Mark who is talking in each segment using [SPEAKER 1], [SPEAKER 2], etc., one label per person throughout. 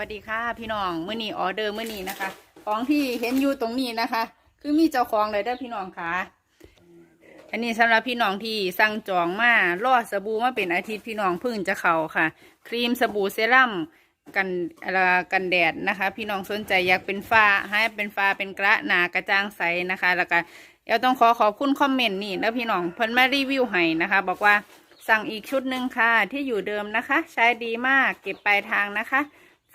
[SPEAKER 1] วัสดีค่ะพี่น้องมื้อนี้ออเดอร์มื้อนี้นะคะ ของที่เห็นอยู่ตรงนี้นะคะ คือมีเจ้าของเลยเด้อพี่น้องค่ะ อันนี้สำหรับพี่น้องที่สั่งจองมารอดสบู่มาเป็นอาทิตย์พี่น้องพึ่งจะเข้าค่ะ ครีมสบู่เซรั่มกันอะไรกันแดดนะคะ พี่น้องสนใจอยากเป็นฝ้าให้เป็นฝ้าเป็นกระหนากระจ่างใสนะคะ แล้วก็เดี๋ยวต้องขอขอบคุณคอมเมนต์นี่แล้วพี่น้องเพิ่นมารีวิวให้นะคะ บอกว่าสั่งอีกชุดหนึ่งค่ะ ที่อยู่เดิมนะคะ ใช้ดีมากเก็บปลายทางนะคะ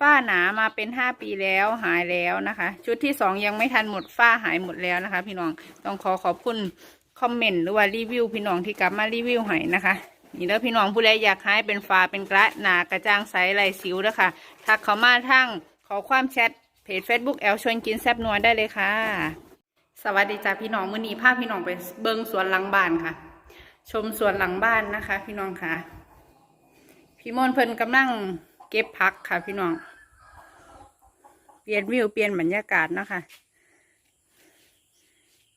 [SPEAKER 1] ฝ้าหนามาเป็นห้าปีแล้วหายแล้วนะคะ ชุดที่สองยังไม่ทันหมดฝ้าหายหมดแล้วนะคะ พี่น้องต้องขอขอบคุณคอมเมนต์หรือว่ารีวิวพี่น้องที่กลับมารีวิวให้นะคะนี่แล้วพี่น้องผู้ใดอยากให้เป็นฝ้าเป็นกระหนากระจ่างใสไรสิวนะคะทักเขามาทั้งขอความแชทเพจ Facebook แอลชวนกินแซบนัวได้เลยค่ะ สวัสดีจ้าพี่น้องมื้อนี้พาพี่น้องไปเบิงสวนหลังบ้านค่ะ ชมสวนหลังบ้านนะคะ พี่น้องค่ะ พี่มนเพิ่นกำลัง เก็บผักค่ะพี่น้อง เปลี่ยนวิวเปลี่ยนบรรยากาศนะคะ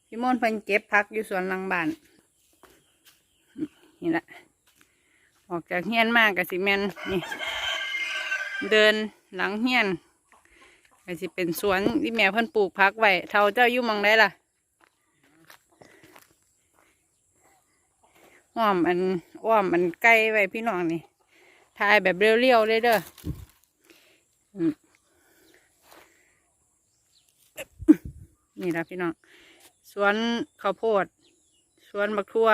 [SPEAKER 1] พี่มนเพิ่นเก็บผักอยู่สวนหลังบ้าน นี่แหละออกจากเฮียนมากกับสิแมนนี่เดินหลังเฮียนก็สิเป็นสวนที่แม่เพิ่นปลูกผักไว้เท่าเจ้าอยู่มองได้ล่ะอ้อมอันอ้อมอันไกลไว้พี่น้องนี่ ถ่ายแบบเรียวๆเลยเด้อนี่ละพี่น้องสวนข้าวโพด สวนบักทั่ว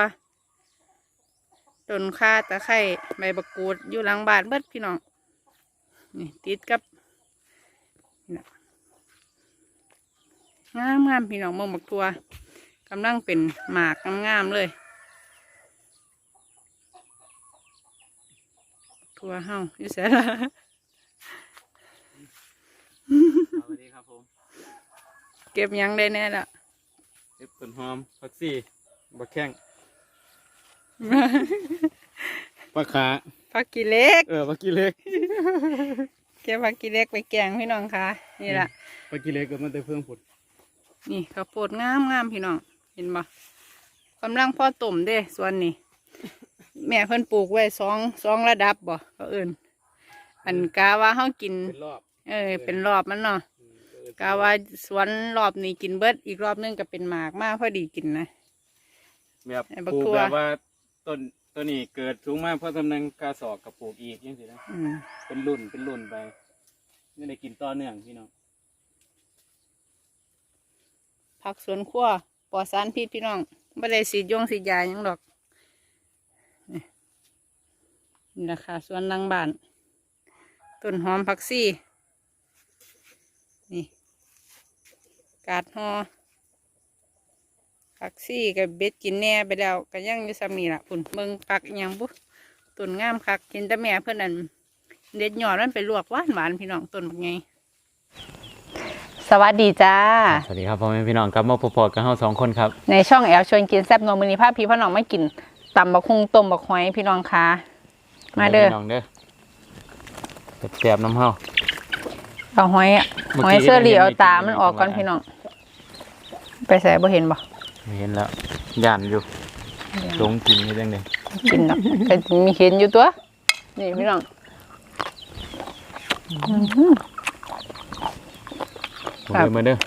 [SPEAKER 1] ต้นข่าตะไคร้ใบบักกูดอยู่หลังบ้านเบิดพี่น้องนี่ติดกับงามงามพี่น้องเมืองบักทั่วกำลังเป็นหมากงามๆเลย ทัวเฮาอยู่แสนละ
[SPEAKER 2] สวัสดีครับผม
[SPEAKER 1] เก็บหยังได้แน่ละ
[SPEAKER 2] เอฟต้นหอมผักซี่บักแข้งปลาขา
[SPEAKER 1] ผักกีเล็ก
[SPEAKER 2] เออปลากีเล็ก
[SPEAKER 1] เก็บผักกีเล็กไปแกงพี่น้องค่ะ นี่ละ
[SPEAKER 2] ปลากีเล็กก็มันแต่เพิ่งผุด
[SPEAKER 1] นี่ข้าวโพดงามงามพี่น้อง เห็นบ่กำลังพ่อต้มเด้ส่วนนี้ แม่เพิ่นปลูกไว้สองสองระดับบ่ก็เอื่นอันกาว่าเฮากิน
[SPEAKER 2] เป็นรอบ
[SPEAKER 1] เออ เป็นรอบมันเนาะ
[SPEAKER 2] อืมเออกา
[SPEAKER 1] ว่าสวนรอบนี้กินเบิดอีกรอบนึงก็เป็นหมากมากพอดีกินนะ
[SPEAKER 2] แบบ
[SPEAKER 1] ไอ้บัก
[SPEAKER 2] ปลูก
[SPEAKER 1] ทั่ว
[SPEAKER 2] แบบว่าต้นต้นนี้เกิดสูงมากเพราะตำแหน่งกาสอกกับปลูกอีกยังสินะ
[SPEAKER 1] อืม
[SPEAKER 2] เป็นรุ่นเป็นรุ่นไปไม่ได้กินต่อเนื่องพี่น้อง
[SPEAKER 1] ผักสวนครัวปลอดสารพิษพี่น้องไม่ได้สีดยงสีดยาหยังดอกนี่ นี่ราคาสวนหลังบ้านต้นหอมผักซี่นี่ กาดหอผักซี่กับเบ็ดกินแหน่ไปแล้วก็ยังอยู่ซ้ำนี่ล่ะพุ่นเบิ่งผักอิหยังบุต้นงามคักเห็นแต่แม่เพื่อนนั่นเด็ดยอดมันไปลวกหวานหวานๆพี่น้องต้นเป็นไงสวัสดีจ้า
[SPEAKER 2] สวัสดีครับพ่อแม่พี่น้องครับมาพบกันเฮาสองคนครับ
[SPEAKER 1] ในช่องแอลชวนกินแซ่บนวมือนี้พาพี่พ่อน้องไม่กินตำบักคุงต้มบักหอยพี่น้องคะ มาเด้อ
[SPEAKER 2] พี่น้องเด้อแสบๆน้ำเฮา
[SPEAKER 1] เอาหอยอะ
[SPEAKER 2] เมื่อ
[SPEAKER 1] ห
[SPEAKER 2] กี้
[SPEAKER 1] อยเสื้อเหลียว
[SPEAKER 2] เห็นไม่
[SPEAKER 1] ตา
[SPEAKER 2] กิน
[SPEAKER 1] มันออกก่อน
[SPEAKER 2] ไม่กิน
[SPEAKER 1] พี่น้อง ไปใส่บ่เห็นบ่
[SPEAKER 2] เห็นแล้วย่านอยู่หลงกินนี่เรื่องเดีย
[SPEAKER 1] กินเนาะแต่มีเห็นอยู่ตัว นี่พี่น้องอื้อหือ
[SPEAKER 2] ผม
[SPEAKER 1] ครับ
[SPEAKER 2] เลยมาเด้อ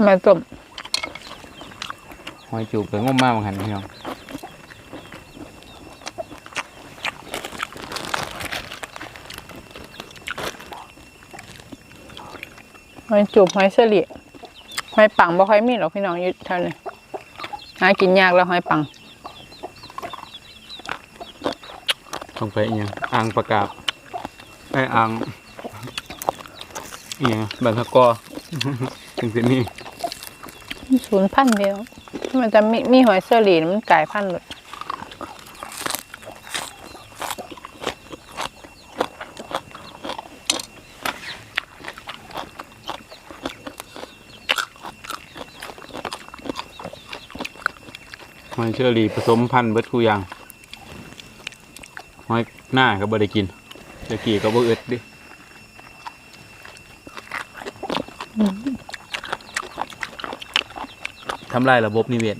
[SPEAKER 1] อื้อหือเอามาต้ม
[SPEAKER 2] หอยจูบไปงมมากเหมือนกันพี่น้อง
[SPEAKER 1] หอยจูบหอยเสื้อเหลียหอยปังบ่ค่อยมีหรอกพี่น้องอยู่เท่านี้หากินยากแล้วหอยปัง
[SPEAKER 2] ต้องไปอีกอย่างอ่างประกาศไอ้ยอ่างอีกอย่างบันทกอถึงสินี่
[SPEAKER 1] ศูนย์พันเดียว มันจะมีมีหอยเซอรี่มันกลายพันเลยห
[SPEAKER 2] อยเชอรี่ผสมพันธุ์เบิดคูยังหอยหน้าก็บ่ได้กินตะกี้ก็บ่เอ็ดดิ ทำลายระบบนิเวศ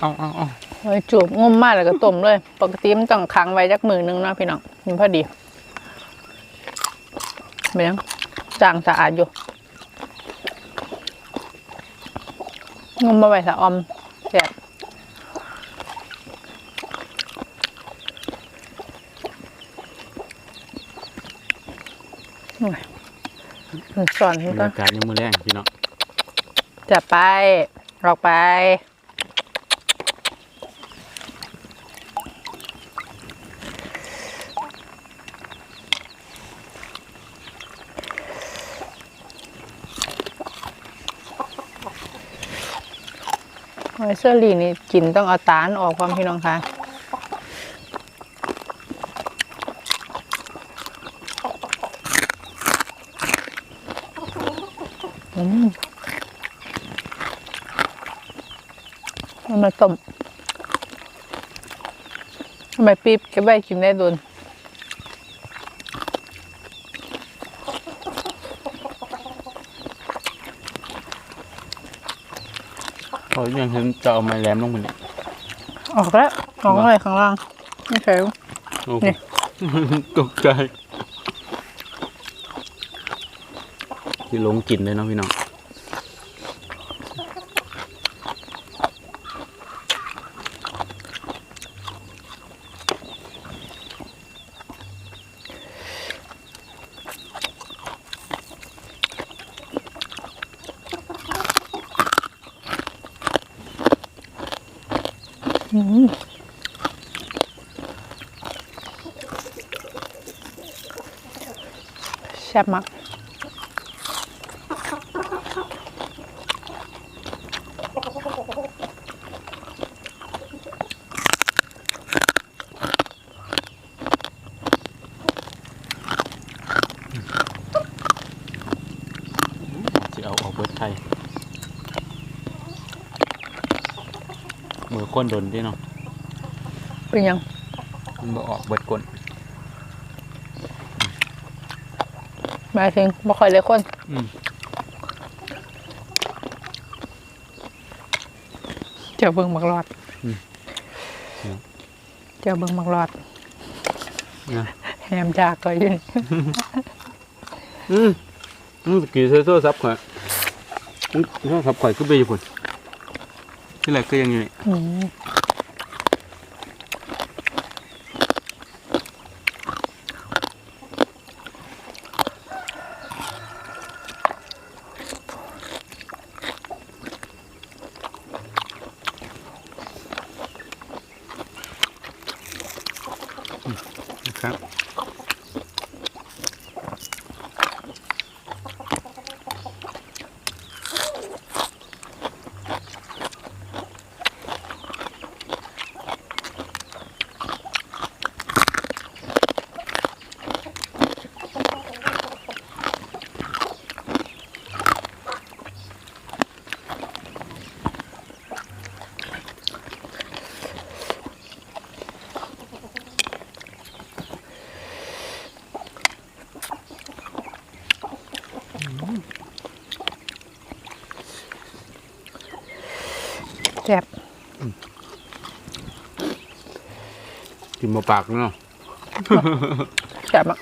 [SPEAKER 2] เอาเอาเอา
[SPEAKER 1] ไว้จูบงมมากแล้วก็ต้มเลย ปกติมันต้องค้างไว้จักมือนึงเนาะพี่น้องมันพอดี เป็นยังจางสะอาดอยู่งมมาไว้สะออมแซ่บโอ้ยมันสอน
[SPEAKER 2] บร
[SPEAKER 1] ให้
[SPEAKER 2] ร
[SPEAKER 1] ก่อน
[SPEAKER 2] ยากาศยังมือแรงพี่น้อง
[SPEAKER 1] จะไปออกไป อยเสื้อลีนี่กินต้องเอาตาลออกความพี่น้องคะอืมเอามาต้มทำไมปี๊บเก็บไว้กินได้โดน
[SPEAKER 2] เขา ยังเห็นจะเอาไม้แหลมลงไปนี่
[SPEAKER 1] ออกแล้วออกอะไรข้างล่างไม่ใช่
[SPEAKER 2] โอ้โห
[SPEAKER 1] นี่
[SPEAKER 2] ตกใจที่หลงกลิ่นเลยเนาะพี่น้อง
[SPEAKER 1] แซ่บมาก
[SPEAKER 2] จะเอาออกเบิดไทย มือคนโดนดิเนาะ
[SPEAKER 1] เป็นยัง
[SPEAKER 2] มันบ่ออกเบิดกลน
[SPEAKER 1] หมายถึงบ่ค่อยเลยคน
[SPEAKER 2] อืม
[SPEAKER 1] เจ้าเบิ่งมักรอด
[SPEAKER 2] อืม
[SPEAKER 1] เจ้าเบิ่งมักรอด
[SPEAKER 2] นะ
[SPEAKER 1] แฮมจากก็อยู่นี่
[SPEAKER 2] อืมอืมสกีเซอร์โซ่ซับข่อยอืมโซ่ซับข่อยคือเบย์พุ่น ที่แรกก็ยังอยู่นี่
[SPEAKER 1] อืม
[SPEAKER 2] นะครับ กินมาปากเนาะ
[SPEAKER 1] แซ่บมาก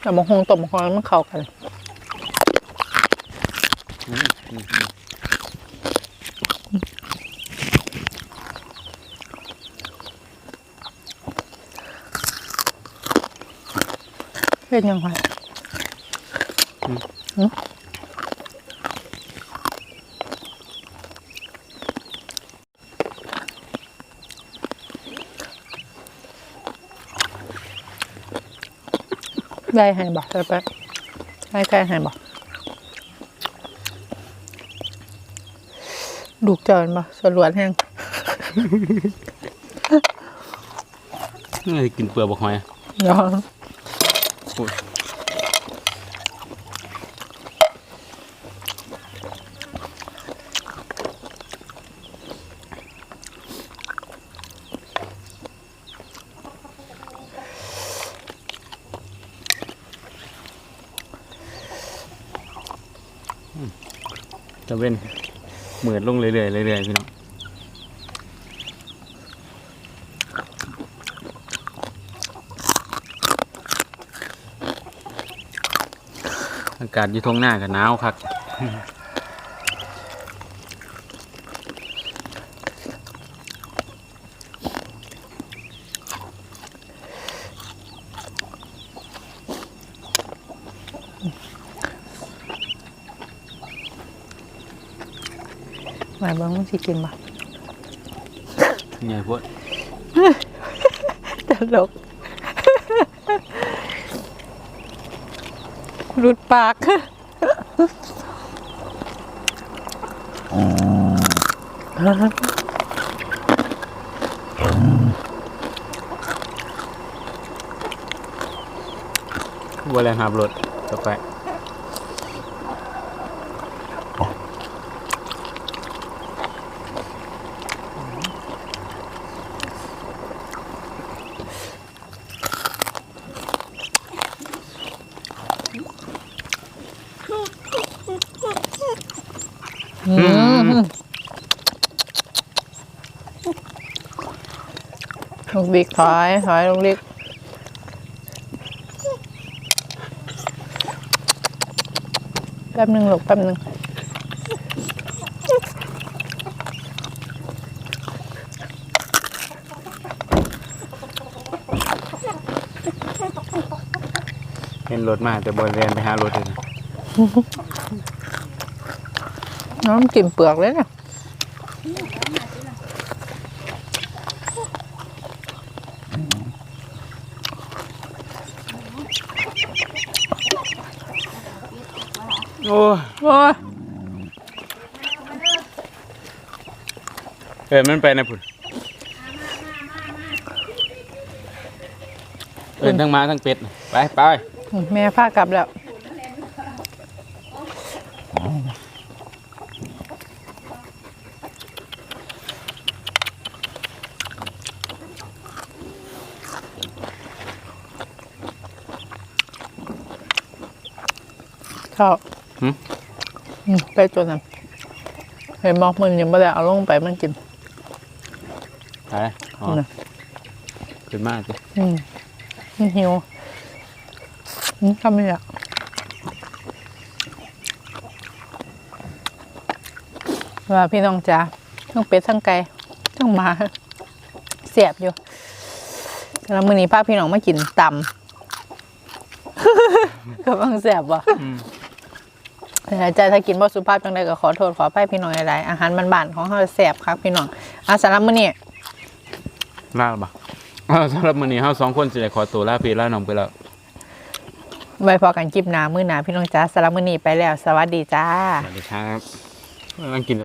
[SPEAKER 1] แต่บางคงต้มบางคงมันเข้ากัน
[SPEAKER 2] อืมอืมอืม
[SPEAKER 1] เฮ็ดยังไง ได้ให้บอกได้ไปได้ใกล้ให้บอกดูกเจอนบ่สรวจแห้ง
[SPEAKER 2] นี่กินเปลือกบักหอย
[SPEAKER 1] เดี๋ยว
[SPEAKER 2] โอ้ย เว้นเหมือนลงเรื่อยๆเรื่อยๆพี่น้องอากาศอยู่ทงหน้ากับหนาวครั
[SPEAKER 1] บ มายบังมันสิกินบ่
[SPEAKER 2] ใหญ่โพด
[SPEAKER 1] ตลกรุดปาก
[SPEAKER 2] บัวแรงหับรถกาแฟ
[SPEAKER 1] บิ๊กถอยถอยลูกบิ๊กแป๊บหนึ่งลูกแป๊บหนึ่ง
[SPEAKER 2] เห็นรถมาแต่บอลเรียนไปหารถเลยนะ
[SPEAKER 1] น้องกินเปลือกเลยเนี่ย
[SPEAKER 2] โอ้ย
[SPEAKER 1] โอ้ย
[SPEAKER 2] เออมันไปนะพุ่นเอินทั้งม้าทั้งเป็ดน่ะไปไป
[SPEAKER 1] แม่พากลับแล้วเข้า
[SPEAKER 2] หึ
[SPEAKER 1] อืมไปตัวนั้นเห็นบอกมันยังไม่ได้เอาลงไปมันกิน
[SPEAKER 2] ไปอ๋อ
[SPEAKER 1] น่ะ
[SPEAKER 2] ขึ้นมาสิ
[SPEAKER 1] อืมมันหิวอืมทำไม่อยากว่าพี่น้องจ๋าทั้งเป็ดทั้งไก่ทั้งหมาเสียบอยู่แล้วมื้อนี้พาพี่น้องมากินตำกำลังเสียบว่ะ
[SPEAKER 2] อืม
[SPEAKER 1] แต่ใจถ้ากินบ่สุภาพจังใดก็ขอโทษขออภัยพี่น้องหลายๆอาหารบ้านๆของเฮาแซ่บครับพี่น้องอาสำหรับมื้อนี้
[SPEAKER 2] ลาหรือเปล่าอ้าวสำหรับมื้อนี้เฮาสองคนสิได้ขอตัวลาพี่ลาน้องไปแล้ว
[SPEAKER 1] ไว้พอกันคลิปหน้ามื้อหน้าพี่น้องจ้าสำหรับมื้อนี้ไปแล้ว สวัสดีจ้า
[SPEAKER 2] สวัสดีครับกำลังกิน